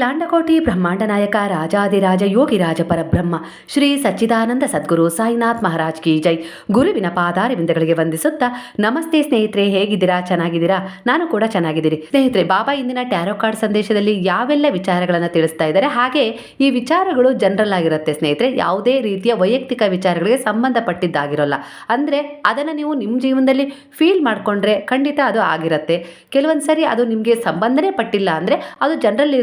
ಲಾಂಡಕೋಟಿ ಬ್ರಹ್ಮಾಂಡ ನಾಯಕ ರಾಜಾದಿರಾಜ ಯೋಗಿರಾಜ ಪರಬ್ರಹ್ಮ, ಶ್ರೀ ಸಚ್ಚಿದಾನಂದ ಸದ್ಗುರು ಸಾಯಿನಾಥ್ ಮಹಾರಾಜ್ ಕಿ ಜೈ. ಗುರುವಿನ ಪಾದಾರವಿಂದಗಳಿಗೆ ವಂದಿಸುತ್ತಾ, ನಮಸ್ತೆ ಸ್ನೇಹಿತರೆ, ಹೇಗಿದ್ದೀರಾ? ಚೆನ್ನಾಗಿದ್ದೀರಾ? ನಾನು ಕೂಡ ಚೆನ್ನಾಗಿದ್ದೀರಿ ಸ್ನೇಹಿತರೆ, ಬಾಬಾ ಇಂದಿನ ಟ್ಯಾರೋ ಕಾರ್ಡ್ ಸಂದೇಶದಲ್ಲಿ ಯಾವೆಲ್ಲ ವಿಚಾರಗಳನ್ನು ತಿಳಿಸ್ತಾ ಇದ್ದಾರೆ? ಹಾಗೆ ಈ ವಿಚಾರಗಳು ಜನರಲ್ ಆಗಿರುತ್ತೆ ಸ್ನೇಹಿತರೆ. ಯಾವುದೇ ರೀತಿಯ ವೈಯಕ್ತಿಕ ವಿಚಾರಗಳಿಗೆ ಸಂಬಂಧಪಟ್ಟಿದ್ದಾಗಿರೋಲ್ಲ. ಅಂದರೆ ಅದನ್ನು ನೀವು ನಿಮ್ಮ ಜೀವನದಲ್ಲಿ ಫೀಲ್ ಮಾಡಿಕೊಂಡ್ರೆ ಖಂಡಿತ ಅದು ಆಗಿರುತ್ತೆ. ಕೆಲವೊಂದು ಸರಿ ಅದು ನಿಮಗೆ ಸಂಬಂಧನೇ ಪಟ್ಟಿಲ್ಲ ಅಂದರೆ ಅದು ಜನರಲ್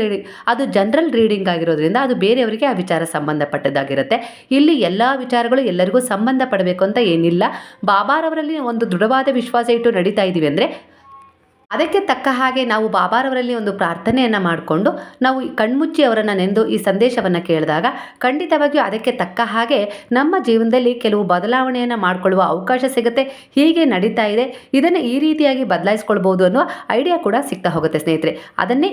ಅದು ಜನರಲ್ ರೀಡಿಂಗ್ ಆಗಿರೋದ್ರಿಂದ ಅದು ಬೇರೆಯವರಿಗೆ ಆ ವಿಚಾರ ಸಂಬಂಧಪಟ್ಟದ್ದಾಗಿರುತ್ತೆ. ಇಲ್ಲಿ ಎಲ್ಲ ವಿಚಾರಗಳು ಎಲ್ಲರಿಗೂ ಸಂಬಂಧ ಪಡಬೇಕು ಅಂತ ಏನಿಲ್ಲ. ಬಾಬಾರವರಲ್ಲಿ ಒಂದು ದೃಢವಾದ ವಿಶ್ವಾಸ ಇಟ್ಟು ನಡೀತಾ ಇದ್ದೀವಿ ಅಂದರೆ ಅದಕ್ಕೆ ತಕ್ಕ ಹಾಗೆ ನಾವು ಬಾಬಾರವರಲ್ಲಿ ಒಂದು ಪ್ರಾರ್ಥನೆಯನ್ನು ಮಾಡಿಕೊಂಡು ನಾವು ಕಣ್ಮುಚ್ಚಿ ಅವರನ್ನು ನೆಂದು ಈ ಸಂದೇಶವನ್ನು ಕೇಳಿದಾಗ ಖಂಡಿತವಾಗಿಯೂ ಅದಕ್ಕೆ ತಕ್ಕ ಹಾಗೆ ನಮ್ಮ ಜೀವನದಲ್ಲಿ ಕೆಲವು ಬದಲಾವಣೆಯನ್ನು ಮಾಡಿಕೊಳ್ಳುವ ಅವಕಾಶ ಸಿಗುತ್ತೆ. ಹೀಗೆ ನಡೀತಾ ಇದೆ. ಇದನ್ನು ಈ ರೀತಿಯಾಗಿ ಬದಲಾಯಿಸ್ಕೊಳ್ಬೋದು ಅನ್ನುವ ಐಡಿಯಾ ಕೂಡ ಸಿಗ್ತಾ ಹೋಗುತ್ತೆ ಸ್ನೇಹಿತರೆ. ಅದನ್ನೇ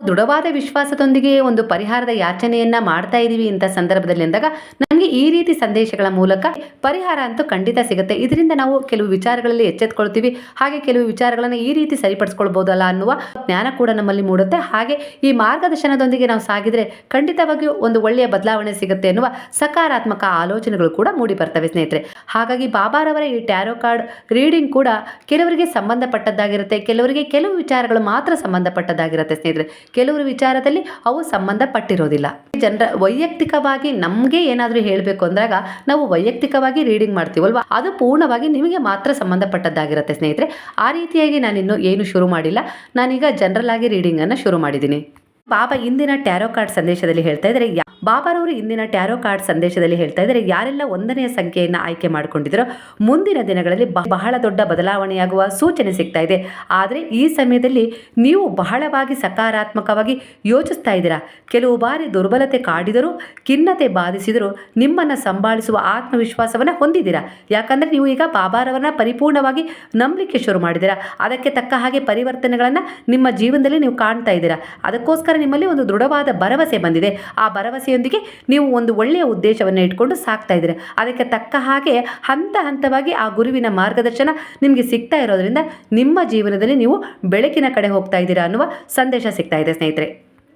ದೃಢವಾದ ವಿಶ್ವಾಸದೊಂದಿಗೆ ಒಂದು ಪರಿಹಾರದ ಯಾಚನೆಯನ್ನ ಮಾಡ್ತಾ ಇದ್ದೀವಿ ಇಂಥ ಸಂದರ್ಭದಲ್ಲಿ ಅಂದಾಗ ನಮಗೆ ಈ ರೀತಿ ಸಂದೇಶಗಳ ಮೂಲಕ ಪರಿಹಾರ ಅಂತೂ ಖಂಡಿತ ಸಿಗುತ್ತೆ. ಇದರಿಂದ ನಾವು ಕೆಲವು ವಿಚಾರಗಳಲ್ಲಿ ಎಚ್ಚೆತ್ಕೊಳ್ತೀವಿ. ಹಾಗೆ ಕೆಲವು ವಿಚಾರಗಳನ್ನು ಈ ರೀತಿ ಸರಿಪಡಿಸ್ಕೊಳ್ಬೋದಲ್ಲ ಅನ್ನುವ ಜ್ಞಾನ ಕೂಡ ನಮ್ಮಲ್ಲಿ ಮೂಡುತ್ತೆ. ಹಾಗೆ ಈ ಮಾರ್ಗದರ್ಶನದೊಂದಿಗೆ ನಾವು ಸಾಗಿದ್ರೆ ಖಂಡಿತವಾಗಿಯೂ ಒಂದು ಒಳ್ಳೆಯ ಬದಲಾವಣೆ ಸಿಗುತ್ತೆ ಎನ್ನುವ ಸಕಾರಾತ್ಮಕ ಆಲೋಚನೆಗಳು ಕೂಡ ಮೂಡಿ ಬರ್ತವೆ ಸ್ನೇಹಿತರೆ. ಹಾಗಾಗಿ ಬಾಬಾರವರ ಈ ಟ್ಯಾರೋ ಕಾರ್ಡ್ ರೀಡಿಂಗ್ ಕೂಡ ಕೆಲವರಿಗೆ ಸಂಬಂಧಪಟ್ಟದ್ದಾಗಿರುತ್ತೆ. ಕೆಲವರಿಗೆ ಕೆಲವು ವಿಚಾರಗಳು ಮಾತ್ರ ಸಂಬಂಧಪಟ್ಟದ್ದಾಗಿರುತ್ತೆ ಸ್ನೇಹಿತರೆ. ಕೆಲವರು ವಿಚಾರದಲ್ಲಿ ಅವು ಸಂಬಂಧಪಟ್ಟಿರೋದಿಲ್ಲ. ಜನರ ವೈಯಕ್ತಿಕವಾಗಿ ನಮಗೆ ಏನಾದರೂ ಹೇಳಬೇಕು ಅಂದಾಗ ನಾವು ವೈಯಕ್ತಿಕವಾಗಿ ರೀಡಿಂಗ್ ಮಾಡ್ತೀವಲ್ವ? ಅದು ಪೂರ್ಣವಾಗಿ ನಿಮಗೆ ಮಾತ್ರ ಸಂಬಂಧಪಟ್ಟದ್ದಾಗಿರುತ್ತೆ ಸ್ನೇಹಿತರೆ. ಆ ರೀತಿಯಾಗಿ ನಾನಿನ್ನು ಏನು ಶುರು ಮಾಡಿಲ್ಲ. ನಾನೀಗ ಜನರಲ್ ಆಗಿ ರೀಡಿಂಗನ್ನು ಶುರು ಮಾಡಿದ್ದೀನಿ. ಬಾಬಾ ಇಂದಿನ ಟ್ಯಾರೋ ಕಾರ್ಡ್ ಸಂದೇಶದಲ್ಲಿ ಹೇಳ್ತಾ ಇದ್ದಾರೆ ಬಾಬಾರವರು ಇಂದಿನ ಟ್ಯಾರೋ ಕಾರ್ಡ್ ಸಂದೇಶದಲ್ಲಿ ಹೇಳ್ತಾ ಇದ್ದಾರೆ, ಯಾರೆಲ್ಲ ಒಂದನೆಯ ಸಂಖ್ಯೆಯನ್ನು ಆಯ್ಕೆ ಮಾಡಿಕೊಂಡಿದ್ರೋ ಮುಂದಿನ ದಿನಗಳಲ್ಲಿ ಬಹಳ ದೊಡ್ಡ ಬದಲಾವಣೆಯಾಗುವ ಸೂಚನೆ ಸಿಗ್ತಾ ಇದೆ. ಆದರೆ ಈ ಸಮಯದಲ್ಲಿ ನೀವು ಬಹಳವಾಗಿ ಸಕಾರಾತ್ಮಕವಾಗಿ ಯೋಚಿಸ್ತಾ ಇದ್ದೀರಾ? ಕೆಲವು ಬಾರಿ ದುರ್ಬಲತೆ ಕಾಡಿದರೂ, ಖಿನ್ನತೆ ಬಾಧಿಸಿದರೂ ನಿಮ್ಮನ್ನು ಸಂಭಾಳಿಸುವ ಆತ್ಮವಿಶ್ವಾಸವನ್ನು ಹೊಂದಿದ್ದೀರಾ? ಯಾಕಂದರೆ ನೀವು ಈಗ ಬಾಬಾರವರನ್ನ ಪರಿಪೂರ್ಣವಾಗಿ ನಂಬಲಿಕ್ಕೆ ಶುರು ಮಾಡಿದ್ದೀರಾ. ಅದಕ್ಕೆ ತಕ್ಕ ಹಾಗೆ ಪರಿವರ್ತನೆಗಳನ್ನು ನಿಮ್ಮ ಜೀವನದಲ್ಲಿ ನೀವು ಕಾಣ್ತಾ ಇದ್ದೀರಾ. ಅದಕ್ಕೋಸ್ಕರ ನಿಮ್ಮಲ್ಲಿ ಒಂದು ದೃಢವಾದ ಭರವಸೆ ಬಂದಿದೆ. ಆ ಭರವಸೆಯೊಂದಿಗೆ ನೀವು ಒಂದು ಒಳ್ಳೆಯ ಉದ್ದೇಶವನ್ನು ಇಟ್ಕೊಂಡು ಸಾಕ್ತಾ ಇದ್ದೀರಿ. ಅದಕ್ಕೆ ತಕ್ಕ ಹಾಗೆ ಹಂತ ಹಂತವಾಗಿ ಆ ಗುರುವಿನ ಮಾರ್ಗದರ್ಶನ ನಿಮಗೆ ಸಿಗ್ತಾ ಇರೋದ್ರಿಂದ ನಿಮ್ಮ ಜೀವನದಲ್ಲಿ ನೀವು ಬೆಳಕಿನ ಕಡೆ ಹೋಗ್ತಾ ಇದ್ದೀರಾ ಅನ್ನುವ ಸಂದೇಶ ಸಿಗ್ತಾ ಇದೆ ಸ್ನೇಹಿತರೆ.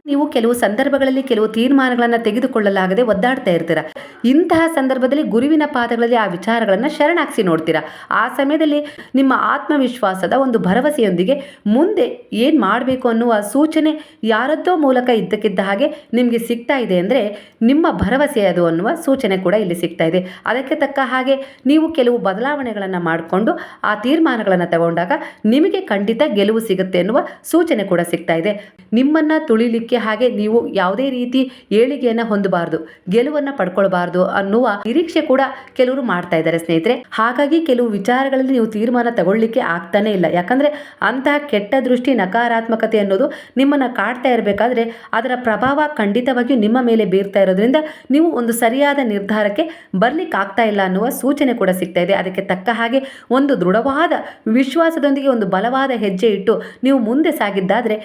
ನೀವು ಕೆಲವು ಸಂದರ್ಭಗಳಲ್ಲಿ ಕೆಲವು ತೀರ್ಮಾನಗಳನ್ನು ತೆಗೆದುಕೊಳ್ಳಲಾಗದೆ ಒದ್ದಾಡ್ತಾ ಇರ್ತೀರಾ. ಇಂತಹ ಸಂದರ್ಭದಲ್ಲಿ ಗುರುವಿನ ಪಾದಗಳಲ್ಲಿ ಆ ವಿಚಾರಗಳನ್ನು ಶರಣಾಗಿಸಿ ನೋಡ್ತೀರಾ. ಆ ಸಮಯದಲ್ಲಿ ನಿಮ್ಮ ಆತ್ಮವಿಶ್ವಾಸದ ಒಂದು ಭರವಸೆಯೊಂದಿಗೆ ಮುಂದೆ ಏನು ಮಾಡಬೇಕು ಅನ್ನುವ ಸೂಚನೆ ಯಾರದ್ದೋ ಮೂಲಕ ಇದ್ದಕ್ಕಿದ್ದ ಹಾಗೆ ನಿಮಗೆ ಸಿಗ್ತಾ ಇದೆ ಅಂದರೆ ನಿಮ್ಮ ಭರವಸೆ ಅದು ಅನ್ನುವ ಸೂಚನೆ ಕೂಡ ಇಲ್ಲಿ ಸಿಗ್ತಾ ಇದೆ. ಅದಕ್ಕೆ ತಕ್ಕ ಹಾಗೆ ನೀವು ಕೆಲವು ಬದಲಾವಣೆಗಳನ್ನು ಮಾಡಿಕೊಂಡು ಆ ತೀರ್ಮಾನಗಳನ್ನು ತಗೊಂಡಾಗ ನಿಮಗೆ ಖಂಡಿತ ಗೆಲುವು ಸಿಗುತ್ತೆ ಅನ್ನುವ ಸೂಚನೆ ಕೂಡ ಸಿಗ್ತಾ ಇದೆ. ನಿಮ್ಮನ್ನು ತುಳಿಲಿಕ್ಕೆ ಹಾಗೆ ನೀವು ಯಾವುದೇ ರೀತಿ ಏಳಿಗೆಯನ್ನು ಹೊಂದಬಾರ್ದು, ಗೆಲುವನ್ನು ಪಡ್ಕೊಳ್ಬಾರ್ದು ಅನ್ನುವ ನಿರೀಕ್ಷೆ ಕೂಡ ಕೆಲವರು ಮಾಡ್ತಾ ಇದ್ದಾರೆ ಸ್ನೇಹಿತರೆ. ಹಾಗಾಗಿ ಕೆಲವು ವಿಚಾರಗಳಲ್ಲಿ ನೀವು ತೀರ್ಮಾನ ತಗೊಳ್ಳಿಕ್ಕೆ ಆಗ್ತಾನೆ ಇಲ್ಲ. ಯಾಕಂದ್ರೆ ಅಂತಹ ಕೆಟ್ಟ ದೃಷ್ಟಿ, ನಕಾರಾತ್ಮಕತೆ ಅನ್ನೋದು ನಿಮ್ಮನ್ನು ಕಾಡ್ತಾ ಇರಬೇಕಾದ್ರೆ ಅದರ ಪ್ರಭಾವ ಖಂಡಿತವಾಗಿಯೂ ನಿಮ್ಮ ಮೇಲೆ ಬೀರ್ತಾ ಇರೋದ್ರಿಂದ ನೀವು ಒಂದು ಸರಿಯಾದ ನಿರ್ಧಾರಕ್ಕೆ ಬರ್ಲಿಕ್ಕೆ ಆಗ್ತಾ ಇಲ್ಲ ಅನ್ನುವ ಸೂಚನೆ ಕೂಡ ಸಿಗ್ತಾ ಇದೆ. ಅದಕ್ಕೆ ತಕ್ಕ ಹಾಗೆ ಒಂದು ದೃಢವಾದ ವಿಶ್ವಾಸದೊಂದಿಗೆ ಒಂದು ಬಲವಾದ ಹೆಜ್ಜೆ ಇಟ್ಟು ನೀವು ಮುಂದೆ ಸಾಗಿದ್ದಾದ್ರೆ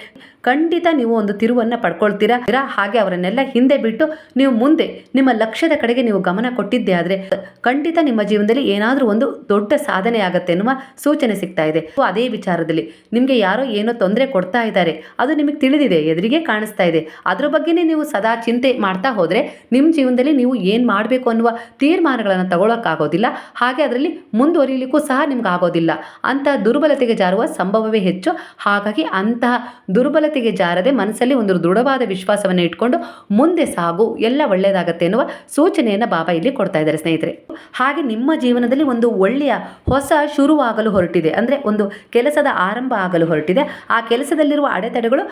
ಖಂಡಿತ ನೀವು ಒಂದು ತಿರುವನ್ನು ಪಡ್ಕೊಳ್ತೀರಾ? ಹಾಗೆ ಅವರನ್ನೆಲ್ಲ ಹಿಂದೆ ಬಿಟ್ಟು ನೀವು ಮುಂದೆ, ನಿಮ್ಮ ಲಕ್ಷ್ಯದ ಕಡೆಗೆ ನೀವು ಗಮನ ಕೊಟ್ಟಿದ್ದೆ ಆದರೆ ಖಂಡಿತ ನಿಮ್ಮ ಜೀವನದಲ್ಲಿ ಏನಾದರೂ ಒಂದು ದೊಡ್ಡ ಸಾಧನೆ ಆಗತ್ತೆ ಎನ್ನುವ ಸೂಚನೆ ಸಿಗ್ತಾ ಇದೆ. ಅದೇ ವಿಚಾರದಲ್ಲಿ ನಿಮಗೆ ಯಾರೋ ಏನೋ ತೊಂದರೆ ಕೊಡ್ತಾ ಇದ್ದಾರೆ, ಅದು ನಿಮಗೆ ತಿಳಿದಿದೆ, ಎದುರಿಗೆ ಕಾಣಿಸ್ತಾ ಇದೆ. ಅದ್ರ ಬಗ್ಗೆನೇ ನೀವು ಸದಾ ಚಿಂತೆ ಮಾಡ್ತಾ ಹೋದರೆ ನಿಮ್ಮ ಜೀವನದಲ್ಲಿ ನೀವು ಏನು ಮಾಡಬೇಕು ಅನ್ನುವ ತೀರ್ಮಾನಗಳನ್ನು ತಗೊಳ್ಳೋಕ್ಕಾಗೋದಿಲ್ಲ ಹಾಗೆ ಅದರಲ್ಲಿ ಮುಂದುವರಿಯಲಿಕ್ಕೂ ಸಹ ನಿಮ್ಗೆ ಆಗೋದಿಲ್ಲ. ಅಂತಹ ದುರ್ಬಲತೆಗೆ ಜಾರುವ ಸಂಭವವೇ ಹೆಚ್ಚು. ಹಾಗಾಗಿ ಅಂತಹ ದುರ್ಬಲತೆಗೆ ಜಾರದೆ ಮನಸ್ಸಲ್ಲಿ ಒಂದು ದೃಢವಾದ ವಿಶ್ವಾಸವನ್ನು ಇಟ್ಕೊಂಡು ಮುಂದೆ ಸಾಗು, ಎಲ್ಲ ಒಳ್ಳೆಯದಾಗತ್ತೆ ಎನ್ನುವ ಸೂಚನೆಯನ್ನು ಬಾಬಾ ಇಲ್ಲಿ ಕೊಡ್ತಾ ಇದ್ದಾರೆ ಸ್ನೇಹಿತರೆ. ಹಾಗೆ ನಿಮ್ಮ ಜೀವನದಲ್ಲಿ ಒಂದು ಒಳ್ಳೆಯ ಹೊಸ ಶುರುವಾಗಲು ಹೊರಟಿದೆ. ಅಂದರೆ ಒಂದು ಕೆಲಸದ ಆರಂಭ ಆಗಲು ಹೊರಟಿದೆ. ಆ ಕೆಲಸದಲ್ಲಿರುವ ಅಡೆತಡೆಗಳು